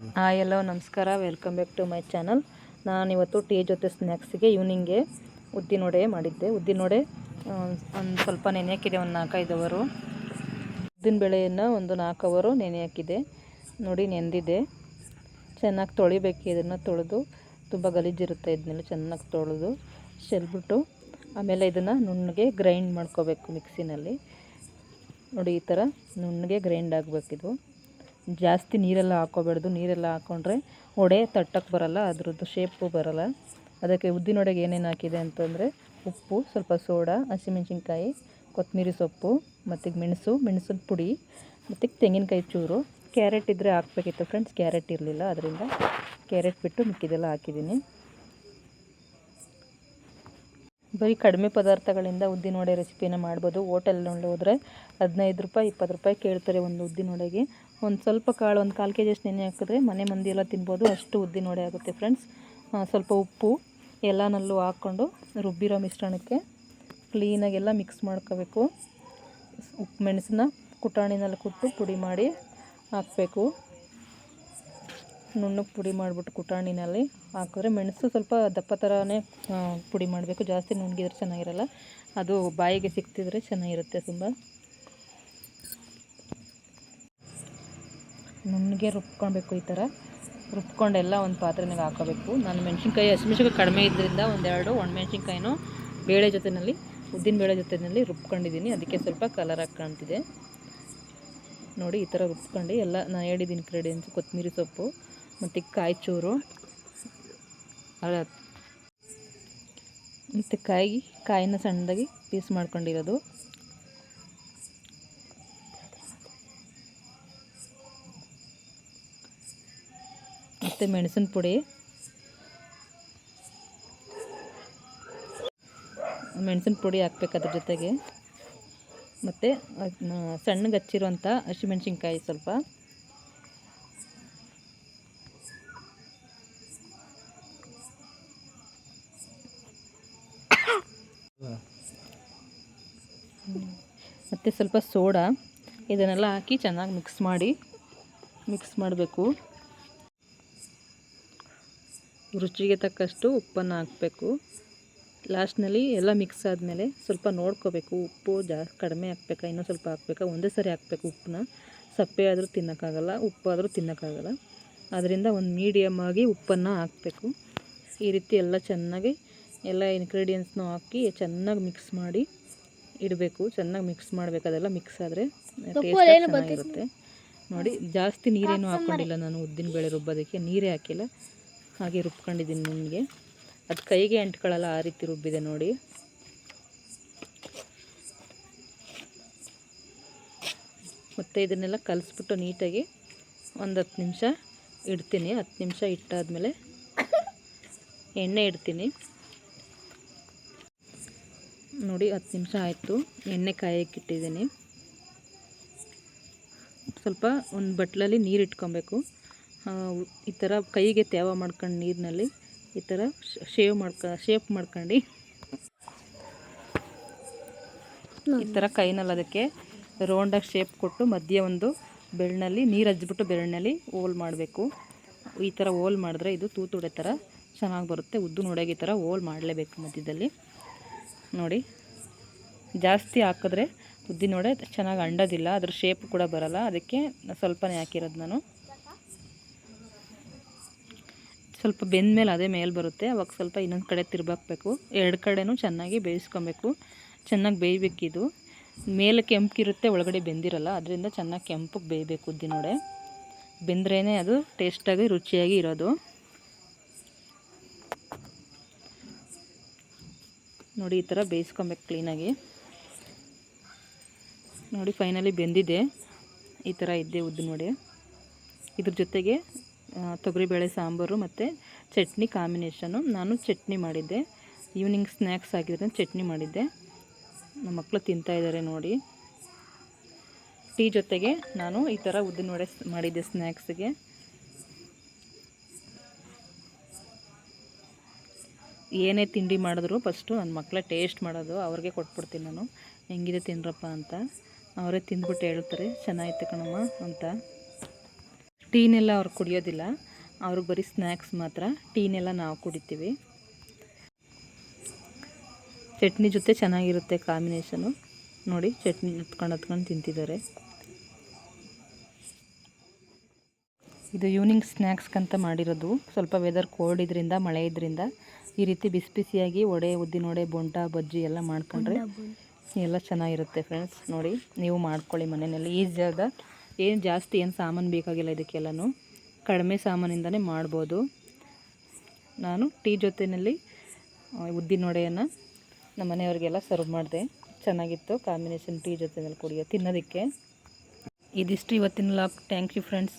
Hi hello ನಮಸ್ಕಾರ. Welcome back to my channel ನಾನಿವತ್ತು tea ಜೊತೆ ಸ್ನ್ಯಾಕ್ಸಿಗೆ ಈವ್ನಿಂಗ್ಗೆ ಉದ್ದಿನೊಡೆ ಮಾಡಿದ್ದೆ. ಉದ್ದಿನೊಡೆ ಒಂದು ಸ್ವಲ್ಪ ನೆನೆ ಹಾಕಿದೆ, ಒಂದು ನಾಲ್ಕೈದು ಅವರು. ಉದ್ದಿನ ಬೆಳೆಯನ್ನು ಒಂದು ನಾಲ್ಕು ಅವರು ನೆನೆ ಹಾಕಿದೆ. ನೋಡಿ, ನೆಂದಿದೆ. ಚೆನ್ನಾಗಿ ತೊಳಿಬೇಕು, ಇದನ್ನು ತೊಳೆದು. ತುಂಬ ಗಲೀಜಿರುತ್ತೆ ಇದನ್ನೆಲ್ಲ ಚೆನ್ನಾಗಿ ತೊಳೆದು ಚೆಲ್ಬಿಟ್ಟು ಆಮೇಲೆ ಇದನ್ನು ನುಣ್ಣಗೆ ಗ್ರೈಂಡ್ ಮಾಡ್ಕೋಬೇಕು ಮಿಕ್ಸಿನಲ್ಲಿ. ನೋಡಿ, ಈ ಥರ ನುಣ್ಣಗೆ ಗ್ರೈಂಡ್ ಆಗಬೇಕಿದು. ಜಾಸ್ತಿ ನೀರೆಲ್ಲ ಹಾಕೋಬಾರ್ದು ನೀರೆಲ್ಲ ಹಾಕ್ಕೊಂಡ್ರೆ ವಡೆ ತಟ್ಟಕ್ಕೆ ಬರಲ್ಲ, ಅದರದ್ದು ಶೇಪು ಬರಲ್ಲ. ಅದಕ್ಕೆ ಉದ್ದಿನೊಡೆಗೆ ಏನೇನು ಹಾಕಿದೆ ಅಂತಂದರೆ ಉಪ್ಪು, ಸ್ವಲ್ಪ ಸೋಡಾ, ಹಸಿಮೆಣ್ಸಿನ್ಕಾಯಿ ಕೊತ್ತಂಬರಿ ಸೊಪ್ಪು, ಮತ್ತು ಮೆಣಸು, ಮೆಣಸಿನ ಪುಡಿ, ಮತ್ತು ತೆಂಗಿನಕಾಯಿ ಚೂರು. ಕ್ಯಾರೆಟ್ ಇದ್ದರೆ ಹಾಕ್ಬೇಕಿತ್ತು ಫ್ರೆಂಡ್ಸ್ ಕ್ಯಾರೆಟ್ ಇರಲಿಲ್ಲ. ಅದರಿಂದ ಕ್ಯಾರೆಟ್ ಬಿಟ್ಟು ಮಿಕ್ಕಿದೆಲ್ಲ ಹಾಕಿದ್ದೀನಿ. ಬರೀ ಕಡಿಮೆ ಪದಾರ್ಥಗಳಿಂದ ಉದ್ದಿನವಡೆ ರೆಸಿಪಿನ ಮಾಡ್ಬೋದು. ಹೋಟೆಲ್ನಲ್ಲಿ ಹೋದರೆ ಹದಿನೈದು ರೂಪಾಯಿ, ಇಪ್ಪತ್ತು ರೂಪಾಯಿ ಕೇಳ್ತಾರೆ ಒಂದು ಉದ್ದಿನವಡೆಗೆ ಒಂದು ಸ್ವಲ್ಪ ಕಾಳು, ಒಂದು ಕಾಲು ಕೆ ಜಿಯಷ್ಟು ನೆನೆ ಹಾಕಿದ್ರೆ ಮನೆ ಮಂದಿ ಎಲ್ಲ ತಿನ್ಬೋದು. ಅಷ್ಟು ಉದ್ದಿನವಡೆ ಆಗುತ್ತೆ ಫ್ರೆಂಡ್ಸ್ ಸ್ವಲ್ಪ ಉಪ್ಪು, ಎಲ್ಲನಲ್ಲೂ ಹಾಕ್ಕೊಂಡು ರುಬ್ಬಿರೋ ಮಿಶ್ರಣಕ್ಕೆ ಕ್ಲೀನಾಗೆಲ್ಲ ಮಿಕ್ಸ್ ಮಾಡ್ಕೋಬೇಕು. ಉಪ್ಪು, ಮೆಣಸನ್ನ ಕುಟಾಣಿನಲ್ಲಿ ಕುಟ್ಟು ಪುಡಿ ಮಾಡಿ ಹಾಕಬೇಕು. ನುಣ್ಣಗೆ ಪುಡಿ ಮಾಡಿಬಿಟ್ಟು ಕುಟಾಣಿನಲ್ಲಿ ಹಾಕಿದ್ರೆ ಮೆಣಸು ಸ್ವಲ್ಪ ದಪ್ಪ ಥರನೇ ಪುಡಿ ಮಾಡಬೇಕು. ಜಾಸ್ತಿ ನುಣ್ಣಗಿದ್ರೆ ಚೆನ್ನಾಗಿರಲ್ಲ. ಅದು ಬಾಯಿಗೆ ಸಿಕ್ತಿದ್ರೆ ಚೆನ್ನಾಗಿರುತ್ತೆ ತುಂಬ. ನುಣ್ಣಗೆ ರುಬ್ಕೊಳ್ಬೇಕು ಈ ಥರ. ರುಬ್ಕೊಂಡೆಲ್ಲ ಒಂದು ಪಾತ್ರೆನಾಗ ಹಾಕೋಬೇಕು ನಾನು ಮೆಣಸಿನ್ಕಾಯಿ, ಹಸಿಮೆಣ್ಸಿನ್ಕಾಯಿ ಕಡಿಮೆ ಇದ್ದರಿಂದ ಒಂದೆರಡು, ಒಣಮೆಣ್ಸಿನ್ಕಾಯಿನೂ ಬೇಳೆ ಜೊತೆಯಲ್ಲಿ ಉದ್ದಿನ ಬೇಳೆ ಜೊತೆಯಲ್ಲಿ ರುಬ್ಕೊಂಡಿದ್ದೀನಿ. ಅದಕ್ಕೆ ಸ್ವಲ್ಪ ಕಲರ್ ಆಗಿ ಕಾಣ್ತಿದೆ ನೋಡಿ, ಈ ಥರ ರುಬ್ಕೊಂಡು ಎಲ್ಲ, ನಾನು ಹೇಳಿದ್ದೀನಿ ಇನ್ಗ್ರೀಡಿಯೆಂಟ್ಸ್ ಕೊತ್ತಂಬರಿ ಸೊಪ್ಪು ಮತ್ತು ಕಾಯಿ ಚೂರು. ಮತ್ತು ಕಾಯಿ, ಕಾಯಿನ ಸಣ್ಣದಾಗಿ ಪೀಸ್ ಮಾಡ್ಕೊಂಡಿರೋದು. ಮತ್ತು ಮೆಣಸಿನ ಪುಡಿ. ಮೆಣಸಿನ ಪುಡಿ ಹಾಕ್ಬೇಕು ಅದ್ರ ಜೊತೆಗೆ. ಮತ್ತು ಸಣ್ಣಗೆ ಹಚ್ಚಿರುವಂಥ ಹಸಿಮೆಣ್ಸಿನ್ಕಾಯಿ ಸ್ವಲ್ಪ. ಮತ್ತು ಸ್ವಲ್ಪ ಸೋಡಾ, ಇದನ್ನೆಲ್ಲ ಹಾಕಿ ಚೆನ್ನಾಗಿ ಮಿಕ್ಸ್ ಮಾಡಿ ಮಿಕ್ಸ್ ಮಾಡಬೇಕು. ರುಚಿಗೆ ತಕ್ಕಷ್ಟು ಉಪ್ಪನ್ನು ಹಾಕಬೇಕು. ಲಾಸ್ಟ್ನಲ್ಲಿ ಎಲ್ಲ ಮಿಕ್ಸ್ ಆದಮೇಲೆ ಸ್ವಲ್ಪ ನೋಡ್ಕೋಬೇಕು. ಉಪ್ಪು ಜಾಸ್ತಿ ಕಡಿಮೆ ಹಾಕ್ಬೇಕಾ ಇನ್ನೂ ಸ್ವಲ್ಪ ಹಾಕ್ಬೇಕಾ? ಒಂದೇ ಸರಿ ಹಾಕಬೇಕು ಉಪ್ಪನ್ನ. ಸಪ್ಪೆ ಆದರೂ ತಿನ್ನೋಕ್ಕಾಗಲ್ಲ ಉಪ್ಪಾದರೂ ತಿನ್ನೋಕ್ಕಾಗಲ್ಲ. ಅದರಿಂದ ಒಂದು ಮೀಡಿಯಮ್ ಆಗಿ ಉಪ್ಪನ್ನು ಹಾಕಬೇಕು. ಈ ರೀತಿ ಎಲ್ಲ ಚೆನ್ನಾಗಿ ಎಲ್ಲ ಇಂಗ್ರೀಡಿಯೆಂಟ್ಸ್ನೂ ಹಾಕಿ ಚೆನ್ನಾಗಿ ಮಿಕ್ಸ್ ಮಾಡಿ ಇಡಬೇಕು. ಚೆನ್ನಾಗಿ ಮಿಕ್ಸ್ ಮಾಡಬೇಕು. ಅದೆಲ್ಲ ಮಿಕ್ಸ್ ಆದರೆ ಟೇಸ್ಟ್ ಚೆನ್ನಾಗಿರುತ್ತೆ. ನೋಡಿ ಜಾಸ್ತಿ ನೀರೇನು ಹಾಕ್ಕೊಂಡಿಲ್ಲ ನಾನು ಉದ್ದಿನ ಬೇಳೆ ರುಬ್ಬೋದಕ್ಕೆ. ನೀರೇ ಹಾಕಿಲ್ಲ. ಹಾಗೆ ರುಬ್ಕೊಂಡಿದ್ದೀನಿ ನಿಮಗೆ ಅದು ಕೈಗೆ ಅಂಟ್ಕೊಳ್ಳಲ್ಲ, ಆ ರೀತಿ ರುಬ್ಬಿದೆ ನೋಡಿ. ಮತ್ತು ಇದನ್ನೆಲ್ಲ ಕಲಿಸ್ಬಿಟ್ಟು ನೀಟಾಗಿ ಒಂದು ಹತ್ತು ನಿಮಿಷ ಇಡ್ತೀನಿ. ಹತ್ತು ನಿಮಿಷ ಇಟ್ಟಾದಮೇಲೆ ಎಣ್ಣೆ ಇಡ್ತೀನಿ. ನೋಡಿ, ಹತ್ತು ನಿಮಿಷ ಆಯಿತು. ಎಣ್ಣೆ ಕಾಯಕ್ಕಿಟ್ಟಿದ್ದೀನಿ ಸ್ವಲ್ಪ ಒಂದು ಬಟ್ಲಲ್ಲಿ ನೀರು ಇಟ್ಕೊಬೇಕು. ಈ ಥರ ಕೈಗೆ ತೇವ ಮಾಡ್ಕೊಂಡು ನೀರಿನಲ್ಲಿ ಈ ಥರ ಶೇವ್ ಮಾಡ್ಕ, ಶೇಪ್ ಮಾಡ್ಕೊಂಡು. ಈ ಥರ ಕೈನಲ್ಲಿ ಅದಕ್ಕೆ ರೌಂಡಾಗಿ ಶೇಪ್ ಕೊಟ್ಟು ಮಧ್ಯ ಒಂದು ಬೆಳ್ಳಿನಲ್ಲಿ ನೀರು ಹಚ್ಬಿಟ್ಟು ಬೆಳ್ಳಿನಲ್ಲಿ ಹೋಲ್ ಮಾಡಬೇಕು. ಈ ಥರ ಹೋಲ್ ಮಾಡಿದ್ರೆ ಇದು ತೂತುಡೆ ಥರ ಚೆನ್ನಾಗಿ ಬರುತ್ತೆ. ಉದ್ದು ನೋಡೋಕೆ ಈ ಥರ ಹೋಲ್ ಮಾಡಲೇಬೇಕು ಮಧ್ಯದಲ್ಲಿ. ನೋಡಿ, ಜಾಸ್ತಿ ಹಾಕಿದ್ರೆ ಉದ್ದಿನೋಡೆ ಚೆನ್ನಾಗಿ ಅಂಡೋದಿಲ್ಲ, ಅದ್ರ ಶೇಪ್ ಕೂಡ ಬರಲ್ಲ. ಅದಕ್ಕೆ ಸ್ವಲ್ಪನೇ ಹಾಕಿರೋದು ನಾನು. ಸ್ವಲ್ಪ ಬೆಂದ ಮೇಲೆ ಅದೇ ಮೇಲೆ ಬರುತ್ತೆ. ಅವಾಗ ಸ್ವಲ್ಪ ಇನ್ನೊಂದು ಕಡೆ ತಿರ್ಬಾಕ್ಬೇಕು ಎರಡು ಕಡೆನೂ ಚೆನ್ನಾಗಿ ಬೇಯಿಸ್ಕೊಬೇಕು. ಚೆನ್ನಾಗಿ ಬೇಯಬೇಕಿದು. ಮೇಲೆ ಕೆಂಪಿರುತ್ತೆ ಒಳಗಡೆ ಬೆಂದಿರಲ್ಲ. ಅದರಿಂದ ಚೆನ್ನಾಗಿ ಕೆಂಪಗೆ ಬೇಯಬೇಕು ಉದ್ದಿನ ವಡೆ ಬೆಂದ್ರೇ ಅದು ಟೇಸ್ಟಾಗಿ, ರುಚಿಯಾಗಿ ಇರೋದು. ನೋಡಿ, ಈ ಥರ ಬೇಯಿಸ್ಕೊಬೇಕು ಕ್ಲೀನಾಗಿ. ನೋಡಿ, ಫೈನಲಿ ಬೆಂದಿದೆ. ಈ ಥರ ಇದ್ದೆ ಉದ್ದು ನೋಡಿ. ಇದ್ರ ಜೊತೆಗೆ ತೊಗರಿಬೇಳೆ ಸಾಂಬಾರು ಮತ್ತು ಚಟ್ನಿ ಕಾಂಬಿನೇಷನು ನಾನು ಚಟ್ನಿ ಮಾಡಿದ್ದೆ. ಈವ್ನಿಂಗ್ ಸ್ನ್ಯಾಕ್ಸ್ ಆಗಿದ್ರೆ ಚಟ್ನಿ ಮಾಡಿದ್ದೆ. ನಮ್ಮ ಮಕ್ಕಳು ತಿಂತಾಯಿದ್ದಾರೆ ನೋಡಿ. ಟೀ ಜೊತೆಗೆ ನಾನು ಈ ಥರ ಉದ್ದಿನ ವಡೆ ಮಾಡಿದ್ದೆ ಸ್ನ್ಯಾಕ್ಸ್ಗೆ ಏನೇ ತಿಂಡಿ ಮಾಡಿದ್ರು ಫಸ್ಟು ನನ್ನ ಮಕ್ಕಳೇ ಟೇಸ್ಟ್ ಮಾಡೋದು, ಅವ್ರಿಗೆ ಕೊಟ್ಬಿಡ್ತೀನಿ ನಾನು. ಹೆಂಗಿದೆ ತಿನ್ರಪ್ಪ ಅಂತ. ಅವರೇ ತಿಂದ್ಬಿಟ್ಟು ಹೇಳ್ತಾರೆ ಚೆನ್ನಾಗಿತ್ತು ಕಣಮ್ಮ ಅಂತ. ಟೀನೆಲ್ಲ ಅವ್ರು ಕುಡಿಯೋದಿಲ್ಲ. ಅವ್ರಿಗೆ ಬರೀ ಸ್ನ್ಯಾಕ್ಸ್ ಮಾತ್ರ. ಟೀನೆಲ್ಲ ನಾವು ಕುಡಿತೀವಿ. ಚಟ್ನಿ ಜೊತೆ ಚೆನ್ನಾಗಿರುತ್ತೆ ಕಾಂಬಿನೇಷನು. ನೋಡಿ ಚಟ್ನಿ ಹತ್ಕೊಂಡು ಹತ್ಕೊಂಡು ತಿಂತಿದ್ದಾರೆ. ಇದು ಈವ್ನಿಂಗ್ ಸ್ನ್ಯಾಕ್ಸ್ಗಂತ ಮಾಡಿರೋದು. ಸ್ವಲ್ಪ ವೆದರ್ ಕೋಲ್ಡ್ ಇದರಿಂದ ಮಳೆ ಇದರಿಂದ ಈ ರೀತಿ ಬಿಸಿ ಬಿಸಿಯಾಗಿ ವಡೆ ಉದ್ದಿನ ವಡೆ ಬೊಂಟ ಬಜ್ಜಿ ಎಲ್ಲ ಮಾಡ್ಕೊಂಡ್ರೆ ಎಲ್ಲ ಚೆನ್ನಾಗಿರುತ್ತೆ ಫ್ರೆಂಡ್ಸ್ ನೋಡಿ ನೀವು ಮಾಡ್ಕೊಳ್ಳಿ ಮನೆಯಲ್ಲಿ ಈಸಿಯಾದ ಏನು ಜಾಸ್ತಿ ಏನು ಸಾಮಾನು ಬೇಕಾಗಿಲ್ಲ ಇದಕ್ಕೆಲ್ಲನೂ. ಕಡಿಮೆ ಸಾಮಾನಿಂದನೇ ಮಾಡ್ಬೋದು. ನಾನು ಟೀ ಜೊತೆಯಲ್ಲಿ ಉದ್ದಿನ ವಡೆಯನ್ನು ನಮ್ಮ ಮನೆಯವ್ರಿಗೆಲ್ಲ ಸರ್ವ್ ಮಾಡಿದೆ. ಚೆನ್ನಾಗಿತ್ತು ಕಾಂಬಿನೇಷನ್ ಟೀ ಜೊತೆನಲ್ಲಿ ಕುಡಿಯೋ, ತಿನ್ನೋದಕ್ಕೆ. ಇದಿಷ್ಟು ಇವತ್ತಿನ ಲಾಕ್ ಥ್ಯಾಂಕ್ ಯು ಫ್ರೆಂಡ್ಸ್